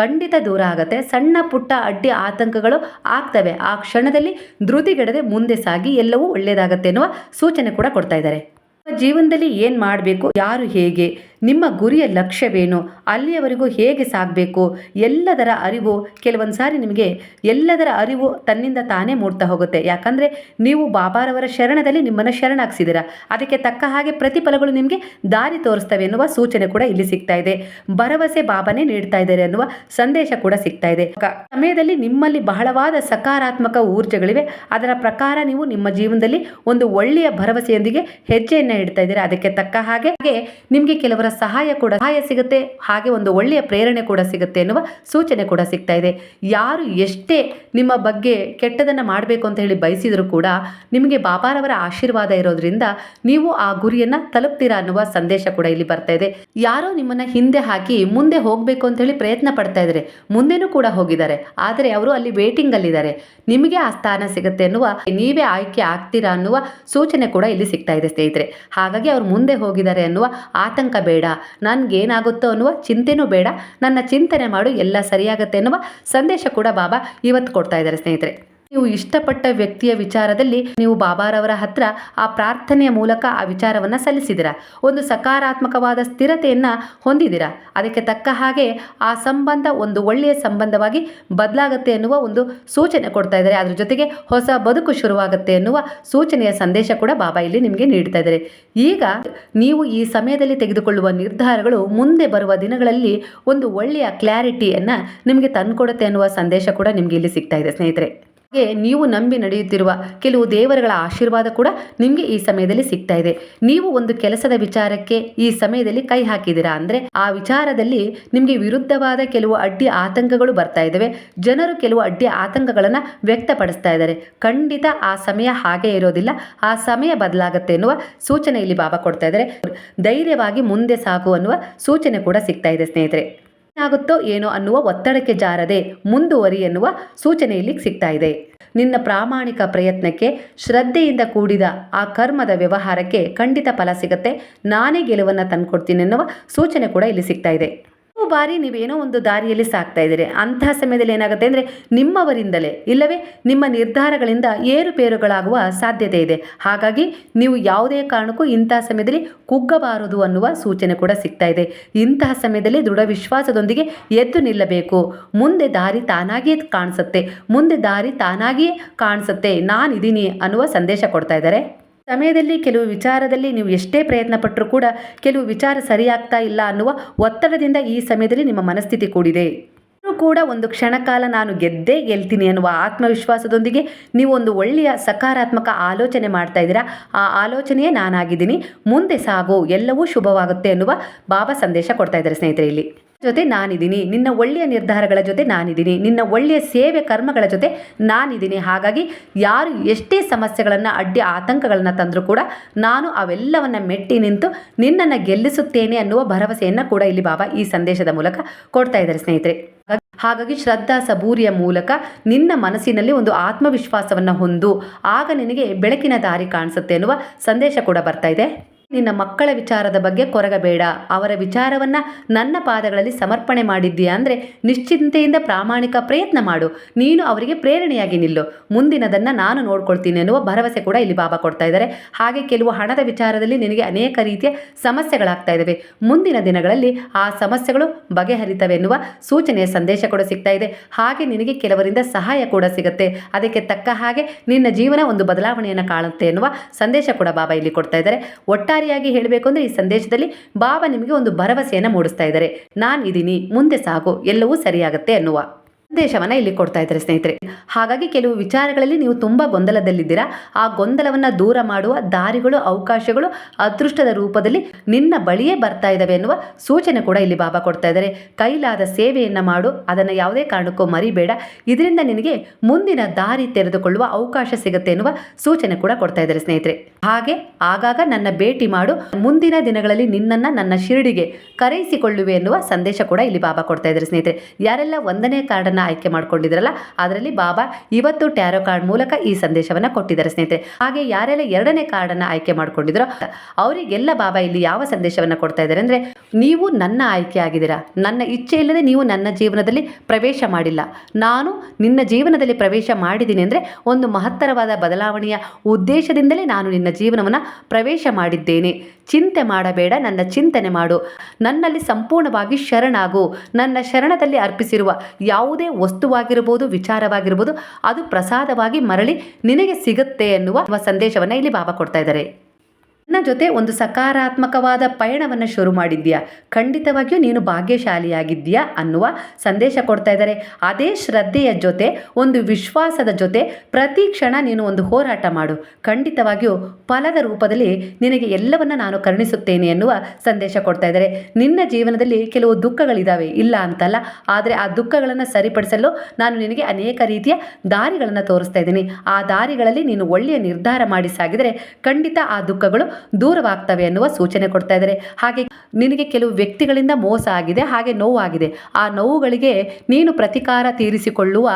ಖಂಡಿತ ದೂರ ಆಗುತ್ತೆ. ಸಣ್ಣ ಪುಟ್ಟ ಅಡ್ಡಿ ಆತಂಕಗಳು ಆಗ್ತವೆ. ಆ ಕ್ಷಣದಲ್ಲಿ ಧೃತಿಗೆಡದೆ ಮುಂದೆ ಸಾಗಿ ಎಲ್ಲವೂ ಒಳ್ಳೆಯದಾಗತ್ತೆ ಎನ್ನುವ ಸೂಚನೆ ಕೂಡ ಕೊಡ್ತಾ ಇದ್ದಾರೆ. ಜೀವನದಲ್ಲಿ ಏನು ಮಾಡಬೇಕು? ಯಾರು ಹೇಗೆ? ನಿಮ್ಮ ಗುರಿಯ ಲಕ್ಷ್ಯವೇನು? ಅಲ್ಲಿಯವರೆಗೂ ಹೇಗೆ ಸಾಗಬೇಕು? ಎಲ್ಲದರ ಅರಿವು ಕೆಲವೊಂದು ಸಾರಿ ನಿಮಗೆ ಎಲ್ಲದರ ಅರಿವು ತನ್ನಿಂದ ತಾನೇ ಮೂಡ್ತಾ ಹೋಗುತ್ತೆ. ಯಾಕಂದರೆ ನೀವು ಬಾಬಾರವರ ಶರಣದಲ್ಲಿ ನಿಮ್ಮನ್ನು ಶರಣಾಗಿಸಿದಿರ ಅದಕ್ಕೆ ತಕ್ಕ ಹಾಗೆ ಪ್ರತಿಫಲಗಳು ನಿಮಗೆ ದಾರಿ ತೋರಿಸ್ತವೆ ಎನ್ನುವ ಸೂಚನೆ ಕೂಡ ಇಲ್ಲಿ ಸಿಗ್ತಾ ಇದೆ. ಭರವಸೆ ಬಾಬಾನೇ ನೀಡ್ತಾ ಇದ್ದಾರೆ ಅನ್ನುವ ಸಂದೇಶ ಕೂಡ ಸಿಗ್ತಾ ಇದೆ. ಸಮಯದಲ್ಲಿ ನಿಮ್ಮಲ್ಲಿ ಬಹಳವಾದ ಸಕಾರಾತ್ಮಕ ಊರ್ಜೆಗಳಿವೆ. ಅದರ ಪ್ರಕಾರ ನೀವು ನಿಮ್ಮ ಜೀವನದಲ್ಲಿ ಒಂದು ಒಳ್ಳೆಯ ಭರವಸೆಯೊಂದಿಗೆ ಹೆಜ್ಜೆಯನ್ನು ಇಡ್ತಾ ಇದ್ದೀರಾ. ಅದಕ್ಕೆ ತಕ್ಕ ಹಾಗೆ ಹಾಗೆ ನಿಮಗೆ ಕೆಲವರ ಸಹಾಯ ಕೂಡ ಸಹಾಯ ಸಿಗುತ್ತೆ, ಹಾಗೆ ಒಂದು ಒಳ್ಳೆಯ ಪ್ರೇರಣೆ ಕೂಡ ಸಿಗುತ್ತೆ ಎನ್ನುವ ಸೂಚನೆ ಕೂಡ ಸಿಗ್ತಾ ಇದೆ. ಯಾರು ಎಷ್ಟೇ ನಿಮ್ಮ ಬಗ್ಗೆ ಕೆಟ್ಟದನ್ನು ಮಾಡಬೇಕು ಅಂತ ಹೇಳಿ ಬಯಸಿದರೂ ಕೂಡ ನಿಮಗೆ ಬಾಬಾರವರ ಆಶೀರ್ವಾದ ಇರೋದ್ರಿಂದ ನೀವು ಆ ಗುರಿಯನ್ನು ತಲುಪ್ತೀರಾ ಅನ್ನುವ ಸಂದೇಶ ಕೂಡ ಇಲ್ಲಿ ಬರ್ತಾ ಇದೆ. ಯಾರೋ ನಿಮ್ಮನ್ನು ಹಿಂದೆ ಹಾಕಿ ಮುಂದೆ ಹೋಗಬೇಕು ಅಂತ ಹೇಳಿ ಪ್ರಯತ್ನ ಪಡ್ತಾ ಇದ್ದಾರೆ. ಮುಂದೆನೂ ಕೂಡ ಹೋಗಿದ್ದಾರೆ. ಆದರೆ ಅವರು ಅಲ್ಲಿ ವೇಟಿಂಗ್ ಅಲ್ಲಿದ್ದಾರೆ. ನಿಮಗೆ ಆ ಸ್ಥಾನ ಸಿಗುತ್ತೆ ಅನ್ನುವ ನೀವೇ ಆಯ್ಕೆ ಆಗ್ತೀರಾ ಅನ್ನುವ ಸೂಚನೆ ಕೂಡ ಇಲ್ಲಿ ಸಿಗ್ತಾ ಇದೆ ಸ್ನೇಹಿತರೆ. ಹಾಗಾಗಿ ಅವರು ಮುಂದೆ ಹೋಗಿದ್ದಾರೆ ಅನ್ನುವ ಆತಂಕ ಬೇಡ. ನನ್ಗೇನಾಗುತ್ತೋ ಅನ್ನುವ ಚಿಂತೆನೂ ಬೇಡ. ನನ್ನ ಚಿಂತನೆ ಮಾಡು, ಎಲ್ಲ ಸರಿಯಾಗುತ್ತೆ ಅನ್ನುವ ಸಂದೇಶ ಕೂಡ ಬಾಬಾ ಇವತ್ತು ಕೊಡ್ತಾ ಇದ್ದಾರೆ ಸ್ನೇಹಿತರೆ. ನೀವು ಇಷ್ಟಪಟ್ಟ ವ್ಯಕ್ತಿಯ ವಿಚಾರದಲ್ಲಿ ನೀವು ಬಾಬಾರವರ ಹತ್ರ ಆ ಪ್ರಾರ್ಥನೆಯ ಮೂಲಕ ಆ ವಿಚಾರವನ್ನು ಸಲ್ಲಿಸಿದಿರಾ. ಒಂದು ಸಕಾರಾತ್ಮಕವಾದ ಸ್ಥಿರತೆಯನ್ನು ಹೊಂದಿದಿರ. ಅದಕ್ಕೆ ತಕ್ಕ ಹಾಗೆ ಆ ಸಂಬಂಧ ಒಂದು ಒಳ್ಳೆಯ ಸಂಬಂಧವಾಗಿ ಬದಲಾಗುತ್ತೆ ಎನ್ನುವ ಒಂದು ಸೂಚನೆ ಕೊಡ್ತಾ ಇದ್ದಾರೆ. ಅದ್ರ ಜೊತೆಗೆ ಹೊಸ ಬದುಕು ಶುರುವಾಗುತ್ತೆ ಎನ್ನುವ ಸೂಚನೆಯ ಸಂದೇಶ ಕೂಡ ಬಾಬಾ ಇಲ್ಲಿ ನಿಮಗೆ ನೀಡ್ತಾ ಇದ್ದಾರೆ. ಈಗ ನೀವು ಈ ಸಮಯದಲ್ಲಿ ತೆಗೆದುಕೊಳ್ಳುವ ನಿರ್ಧಾರಗಳು ಮುಂದೆ ಬರುವ ದಿನಗಳಲ್ಲಿ ಒಂದು ಒಳ್ಳೆಯ ಕ್ಲಾರಿಟಿಯನ್ನು ನಿಮಗೆ ತಂದುಕೊಡುತ್ತೆ ಅನ್ನುವ ಸಂದೇಶ ಕೂಡ ನಿಮಗೆ ಇಲ್ಲಿ ಸಿಗ್ತಾ ಇದೆ ಸ್ನೇಹಿತರೆ. ಹಾಗೆ ನೀವು ನಂಬಿ ನಡೆಯುತ್ತಿರುವ ಕೆಲವು ದೇವರುಗಳ ಆಶೀರ್ವಾದ ಕೂಡ ನಿಮಗೆ ಈ ಸಮಯದಲ್ಲಿ ಸಿಗ್ತಾ ಇದೆ. ನೀವು ಒಂದು ಕೆಲಸದ ವಿಚಾರಕ್ಕೆ ಈ ಸಮಯದಲ್ಲಿ ಕೈ ಹಾಕಿದ್ದೀರಾ ಅಂದ್ರೆ ಆ ವಿಚಾರದಲ್ಲಿ ನಿಮಗೆ ವಿರುದ್ಧವಾದ ಕೆಲವು ಅಡ್ಡಿ ಆತಂಕಗಳು ಬರ್ತಾ ಇದ್ದಾವೆ. ಜನರು ಕೆಲವು ಅಡ್ಡಿ ಆತಂಕಗಳನ್ನು ವ್ಯಕ್ತಪಡಿಸ್ತಾ ಇದ್ದಾರೆ. ಖಂಡಿತ ಆ ಸಮಯ ಹಾಗೆ ಇರೋದಿಲ್ಲ. ಆ ಸಮಯ ಬದಲಾಗುತ್ತೆ ಎನ್ನುವ ಸೂಚನೆ ಇಲ್ಲಿ ಬಾಬಾ ಕೊಡ್ತಾ ಇದ್ದಾರೆ. ಧೈರ್ಯವಾಗಿ ಮುಂದೆ ಸಾಗು ಅನ್ನುವ ಸೂಚನೆ ಕೂಡ ಸಿಗ್ತಾ ಇದೆ ಸ್ನೇಹಿತರೆ. ಏನಾಗುತ್ತೋ ಏನೋ ಅನ್ನುವ ಒತ್ತಡಕ್ಕೆ ಜಾರದೆ ಮುಂದುವರಿ ಎನ್ನುವ ಸೂಚನೆ ಇಲ್ಲಿ ಸಿಗ್ತಾ ಇದೆ. ನಿನ್ನ ಪ್ರಾಮಾಣಿಕ ಪ್ರಯತ್ನಕ್ಕೆ, ಶ್ರದ್ಧೆಯಿಂದ ಕೂಡಿದ ಆ ಕರ್ಮದ ವ್ಯವಹಾರಕ್ಕೆ ಖಂಡಿತ ಫಲ ಸಿಗುತ್ತೆ. ನಾನೇ ಗೆಲುವನ್ನು ತಂದುಕೊಡ್ತೀನಿ ಎನ್ನುವ ಸೂಚನೆ ಕೂಡ ಇಲ್ಲಿ ಸಿಗ್ತಾ ಇದೆ. ಬಾರಿ ನೀವೇನೋ ಒಂದು ದಾರಿಯಲ್ಲಿ ಸಾಕ್ತಾ ಇದ್ದೀರಿ. ಅಂತಹ ಸಮಯದಲ್ಲಿ ಏನಾಗುತ್ತೆ ಅಂದರೆ ನಿಮ್ಮವರಿಂದಲೇ, ಇಲ್ಲವೇ ನಿಮ್ಮ ನಿರ್ಧಾರಗಳಿಂದ ಏರುಪೇರುಗಳಾಗುವ ಸಾಧ್ಯತೆ ಇದೆ. ಹಾಗಾಗಿ ನೀವು ಯಾವುದೇ ಕಾರಣಕ್ಕೂ ಇಂತಹ ಸಮಯದಲ್ಲಿ ಕುಗ್ಗಬಾರದು ಅನ್ನುವ ಸೂಚನೆ ಕೂಡ ಸಿಗ್ತಾ ಇದೆ. ಇಂತಹ ಸಮಯದಲ್ಲಿ ದೃಢ ವಿಶ್ವಾಸದೊಂದಿಗೆ ಎದ್ದು ನಿಲ್ಲಬೇಕು. ಮುಂದೆ ದಾರಿ ತಾನಾಗಿಯೇ ಕಾಣಿಸುತ್ತೆ. ಮುಂದೆ ದಾರಿ ತಾನಾಗಿಯೇ ಕಾಣಿಸುತ್ತೆ. ನಾನಿದ್ದೀನಿ ಅನ್ನುವ ಸಂದೇಶ ಕೊಡ್ತಾ ಇದ್ದಾರೆ. ಸಮಯದಲ್ಲಿ ಕೆಲವು ವಿಚಾರದಲ್ಲಿ ನೀವು ಎಷ್ಟೇ ಪ್ರಯತ್ನ ಪಟ್ಟರೂ ಕೂಡ ಕೆಲವು ವಿಚಾರ ಸರಿಯಾಗ್ತಾ ಇಲ್ಲ ಅನ್ನುವ ಒತ್ತಡದಿಂದ ಈ ಸಮಯದಲ್ಲಿ ನಿಮ್ಮ ಮನಸ್ಥಿತಿ ಕೂಡಿದೆ. ಕೂಡ ಒಂದು ಕ್ಷಣಕಾಲ ನಾನು ಗೆದ್ದೇ ಗೆಲ್ತೀನಿ ಅನ್ನುವ ಆತ್ಮವಿಶ್ವಾಸದೊಂದಿಗೆ ನೀವು ಒಂದು ಒಳ್ಳೆಯ ಸಕಾರಾತ್ಮಕ ಆಲೋಚನೆ ಮಾಡ್ತಾ ಇದ್ದೀರಾ? ಆ ಆಲೋಚನೆಯೇ ನಾನಾಗಿದ್ದೀನಿ. ಮುಂದೆ ಸಾಗು. ಎಲ್ಲವೂ ಶುಭವಾಗುತ್ತೆ ಅನ್ನುವ ಬಾಬಾ ಸಂದೇಶ ಕೊಡ್ತಾ ಇದ್ದಾರೆ ಸ್ನೇಹಿತರೆ ಇಲ್ಲಿ. ಜೊತೆ ನಾನಿದ್ದೀನಿ. ನಿನ್ನ ಒಳ್ಳೆಯ ನಿರ್ಧಾರಗಳ ಜೊತೆ ನಾನಿದ್ದೀನಿ. ನಿನ್ನ ಒಳ್ಳೆಯ ಸೇವೆ ಕರ್ಮಗಳ ಜೊತೆ ನಾನಿದ್ದೀನಿ. ಹಾಗಾಗಿ ಯಾರು ಎಷ್ಟೇ ಸಮಸ್ಯೆಗಳನ್ನು, ಅಡ್ಡಿ ಆತಂಕಗಳನ್ನು ತಂದರೂ ಕೂಡ ನಾನು ಅವೆಲ್ಲವನ್ನು ಮೆಟ್ಟಿ ನಿಂತು ನಿನ್ನನ್ನು ಗೆಲ್ಲಿಸುತ್ತೇನೆ ಅನ್ನುವ ಭರವಸೆಯನ್ನು ಕೂಡ ಇಲ್ಲಿ ಬಾಬಾ ಈ ಸಂದೇಶದ ಮೂಲಕ ಕೊಡ್ತಾ ಇದ್ದಾರೆ ಸ್ನೇಹಿತರೆ. ಹಾಗಾಗಿ ಶ್ರದ್ಧಾ ಸಬೂರಿಯ ಮೂಲಕ ನಿನ್ನ ಮನಸ್ಸಿನಲ್ಲಿ ಒಂದು ಆತ್ಮವಿಶ್ವಾಸವನ್ನು ಹೊಂದು, ಆಗ ನಿನಗೆ ಬೆಳಕಿನ ದಾರಿ ಕಾಣಿಸುತ್ತೆ ಅನ್ನುವ ಸಂದೇಶ ಕೂಡ ಬರ್ತಾ ಇದೆ. ನಿನ್ನ ಮಕ್ಕಳ ವಿಚಾರದ ಬಗ್ಗೆ ಕೊರಗಬೇಡ. ಅವರ ವಿಚಾರವನ್ನು ನನ್ನ ಪಾದಗಳಲ್ಲಿ ಸಮರ್ಪಣೆ ಮಾಡಿದ್ದೀಯಾ ಅಂದರೆ ನಿಶ್ಚಿಂತೆಯಿಂದ ಪ್ರಾಮಾಣಿಕ ಪ್ರಯತ್ನ ಮಾಡು. ನೀನು ಅವರಿಗೆ ಪ್ರೇರಣೆಯಾಗಿ ನಿಲ್ಲು. ಮುಂದಿನದನ್ನು ನಾನು ನೋಡ್ಕೊಳ್ತೀನಿ ಅನ್ನುವ ಭರವಸೆ ಕೂಡ ಇಲ್ಲಿ ಬಾಬಾ ಕೊಡ್ತಾ ಇದ್ದಾರೆ. ಹಾಗೆ ಕೆಲವು ಹಣದ ವಿಚಾರದಲ್ಲಿ ನಿನಗೆ ಅನೇಕ ರೀತಿಯ ಸಮಸ್ಯೆಗಳಾಗ್ತಾ ಇದ್ದಾವೆ ಮುಂದಿನ ದಿನಗಳಲ್ಲಿ ಆ ಸಮಸ್ಯೆಗಳು ಬಗೆಹರಿತವೆ ಎನ್ನುವ ಸೂಚನೆಯ ಸಂದೇಶ ಕೂಡ ಸಿಗ್ತಾ ಇದೆ. ಹಾಗೆ ನಿನಗೆ ಕೆಲವರಿಂದ ಸಹಾಯ ಕೂಡ ಸಿಗುತ್ತೆ. ಅದಕ್ಕೆ ತಕ್ಕ ಹಾಗೆ ನಿನ್ನ ಜೀವನ ಒಂದು ಬದಲಾವಣೆಯನ್ನು ಕಾಣುತ್ತೆ ಎನ್ನುವ ಸಂದೇಶ ಕೂಡ ಬಾಬಾ ಇಲ್ಲಿ ಕೊಡ್ತಾ ಇದ್ದಾರೆ. ಒಟ್ಟಾರೆಯಾಗಿ ಹೇಳಬೇಕು ಅಂದರೆ ಈ ಸಂದೇಶದಲ್ಲಿ ಬಾಬಾ ನಿಮಗೆ ಒಂದು ಭರವಸೆಯನ್ನು ಮೂಡಿಸ್ತಾ ಇದ್ದಾರೆ. ನಾನು ಇದ್ದೀನಿ ಮುಂದೆ ಸಾಗು, ಎಲ್ಲವೂ ಸರಿಯಾಗುತ್ತೆ ಅನ್ನುವ. ಸಂದೇಶವನ್ನು ಇಲ್ಲಿ ಕೊಡ್ತಾ ಇದ್ದಾರೆ ಸ್ನೇಹಿತರೆ. ಹಾಗಾಗಿ ಕೆಲವು ವಿಚಾರಗಳಲ್ಲಿ ನೀವು ತುಂಬ ಗೊಂದಲದಲ್ಲಿದ್ದೀರಾ? ಆ ಗೊಂದಲವನ್ನು ದೂರ ಮಾಡುವ ದಾರಿಗಳು, ಅವಕಾಶಗಳು, ಅದೃಷ್ಟದ ರೂಪದಲ್ಲಿ ನಿನ್ನ ಬಳಿಯೇ ಬರ್ತಾ ಇದ್ದಾವೆ ಎನ್ನುವ ಸೂಚನೆ ಕೂಡ ಇಲ್ಲಿ ಬಾಬಾ ಕೊಡ್ತಾ ಇದ್ದಾರೆ. ಕೈಲಾದ ಸೇವೆಯನ್ನು ಮಾಡು, ಅದನ್ನು ಯಾವುದೇ ಕಾರಣಕ್ಕೂ ಮರಿಬೇಡ. ಇದರಿಂದ ನಿನಗೆ ಮುಂದಿನ ದಾರಿ ತೆರೆದುಕೊಳ್ಳುವ ಅವಕಾಶ ಸಿಗುತ್ತೆ ಎನ್ನುವ ಸೂಚನೆ ಕೂಡ ಕೊಡ್ತಾ ಇದ್ದಾರೆ ಸ್ನೇಹಿತರೆ. ಹಾಗೆ ಆಗಾಗ ನನ್ನ ಭೇಟಿ ಮಾಡು, ಮುಂದಿನ ದಿನಗಳಲ್ಲಿ ನಿನ್ನನ್ನು ನನ್ನ ಶಿರಡಿಗೆ ಕರೆಯಿಸಿಕೊಳ್ಳುವೆ ಎನ್ನುವ ಸಂದೇಶ ಕೂಡ ಇಲ್ಲಿ ಬಾಬಾ ಕೊಡ್ತಾ ಇದ್ದಾರೆ ಸ್ನೇಹಿತರೆ. ಯಾರೆಲ್ಲ ಒಂದನೇ ಆಯ್ಕೆ ಮಾಡ್ಕೊಂಡಿದ್ರಲ್ಲ, ಅದರಲ್ಲಿ ಬಾಬಾ ಇವತ್ತು ಟ್ಯಾರೋ ಕಾರ್ಡ್ ಮೂಲಕ ಈ ಸಂದೇಶವನ್ನು ಕೊಟ್ಟಿದ್ದಾರೆ ಸ್ನೇಹಿತರೆ. ಹಾಗೆ ಯಾರೆಲ್ಲ ಎರಡನೇ ಕಾರ್ಡನ್ನು ಆಯ್ಕೆ ಮಾಡ್ಕೊಂಡಿದ್ರೋ, ಅವರಿಗೆಲ್ಲ ಬಾಬಾ ಇಲ್ಲಿ ಯಾವ ಸಂದೇಶವನ್ನು ಕೊಡ್ತಾ ಇದ್ದಾರೆ ಅಂದರೆ, ನೀವು ನನ್ನ ಆಯ್ಕೆ ಆಗಿದ್ದೀರಾ? ನನ್ನ ಇಚ್ಛೆ ಇಲ್ಲದೆ ನೀವು ನನ್ನ ಜೀವನದಲ್ಲಿ ಪ್ರವೇಶ ಮಾಡಿಲ್ಲ. ನಾನು ನಿನ್ನ ಜೀವನದಲ್ಲಿ ಪ್ರವೇಶ ಮಾಡಿದ್ದೀನಿ ಅಂದರೆ, ಒಂದು ಮಹತ್ತರವಾದ ಬದಲಾವಣೆಯ ಉದ್ದೇಶದಿಂದಲೇ ನಾನು ನಿನ್ನ ಜೀವನವನ್ನು ಪ್ರವೇಶ ಮಾಡಿದ್ದೇನೆ. ಚಿಂತೆ ಮಾಡಬೇಡ, ನನ್ನ ಚಿಂತನೆ ಮಾಡು. ನನ್ನಲ್ಲಿ ಸಂಪೂರ್ಣವಾಗಿ ಶರಣಾಗು. ನನ್ನ ಶರಣದಲ್ಲಿ ಅರ್ಪಿಸಿರುವ ಯಾವುದೇ ವಸ್ತುವಾಗಿರ್ಬೋದು ವಿಚಾರವಾಗಿರ್ಬೋದು ಅದು ಪ್ರಸಾದವಾಗಿ ಮರಳಿ ನಿನಗೆ ಸಿಗುತ್ತೆ ಎನ್ನುವ ಸಂದೇಶವನ್ನು ಇಲ್ಲಿ ಬಾಬಾ ಕೊಡ್ತಾ ಇದ್ದಾರೆ. ನನ್ನ ಜೊತೆ ಒಂದು ಸಕಾರಾತ್ಮಕವಾದ ಪಯಣವನ್ನು ಶುರು ಮಾಡಿದ್ಯಾ? ಖಂಡಿತವಾಗಿಯೂ ನೀನು ಭಾಗ್ಯಶಾಲಿಯಾಗಿದ್ದೀಯಾ ಅನ್ನುವ ಸಂದೇಶ ಕೊಡ್ತಾ ಇದ್ದಾರೆ. ಅದೇ ಶ್ರದ್ಧೆಯ ಜೊತೆ, ಒಂದು ವಿಶ್ವಾಸದ ಜೊತೆ ಪ್ರತಿ ಕ್ಷಣ ನೀನು ಒಂದು ಹೋರಾಟ ಮಾಡು. ಖಂಡಿತವಾಗಿಯೂ ಫಲದ ರೂಪದಲ್ಲಿ ನಿನಗೆ ಎಲ್ಲವನ್ನ ನಾನು ಕರುಣಿಸುತ್ತೇನೆ ಎನ್ನುವ ಸಂದೇಶ ಕೊಡ್ತಾ ಇದ್ದಾರೆ. ನಿನ್ನ ಜೀವನದಲ್ಲಿ ಕೆಲವು ದುಃಖಗಳಿದ್ದಾವೆ ಇಲ್ಲ ಅಂತಲ್ಲ, ಆದರೆ ಆ ದುಃಖಗಳನ್ನು ಸರಿಪಡಿಸಲು ನಾನು ನಿನಗೆ ಅನೇಕ ರೀತಿಯ ದಾರಿಗಳನ್ನು ತೋರಿಸ್ತಾ ಇದ್ದೀನಿ. ಆ ದಾರಿಗಳಲ್ಲಿ ನೀನು ಒಳ್ಳೆಯ ನಿರ್ಧಾರ ಮಾಡಿ ಸಾಗಿದರೆ ಖಂಡಿತ ಆ ದುಃಖಗಳು ದೂರವಾಗ್ತವೆ ಎನ್ನುವ ಸೂಚನೆ ಕೊಡ್ತಾ ಇದ್ದಾರೆ. ಹಾಗೆ ನಿನಗೆ ಕೆಲವು ವ್ಯಕ್ತಿಗಳಿಂದ ಮೋಸ ಆಗಿದೆ, ಹಾಗೆ ನೋವಾಗಿದೆ. ಆ ನೋವುಗಳಿಗೆ ನೀನು ಪ್ರತಿಕಾರ ತೀರಿಸಿಕೊಳ್ಳುವ,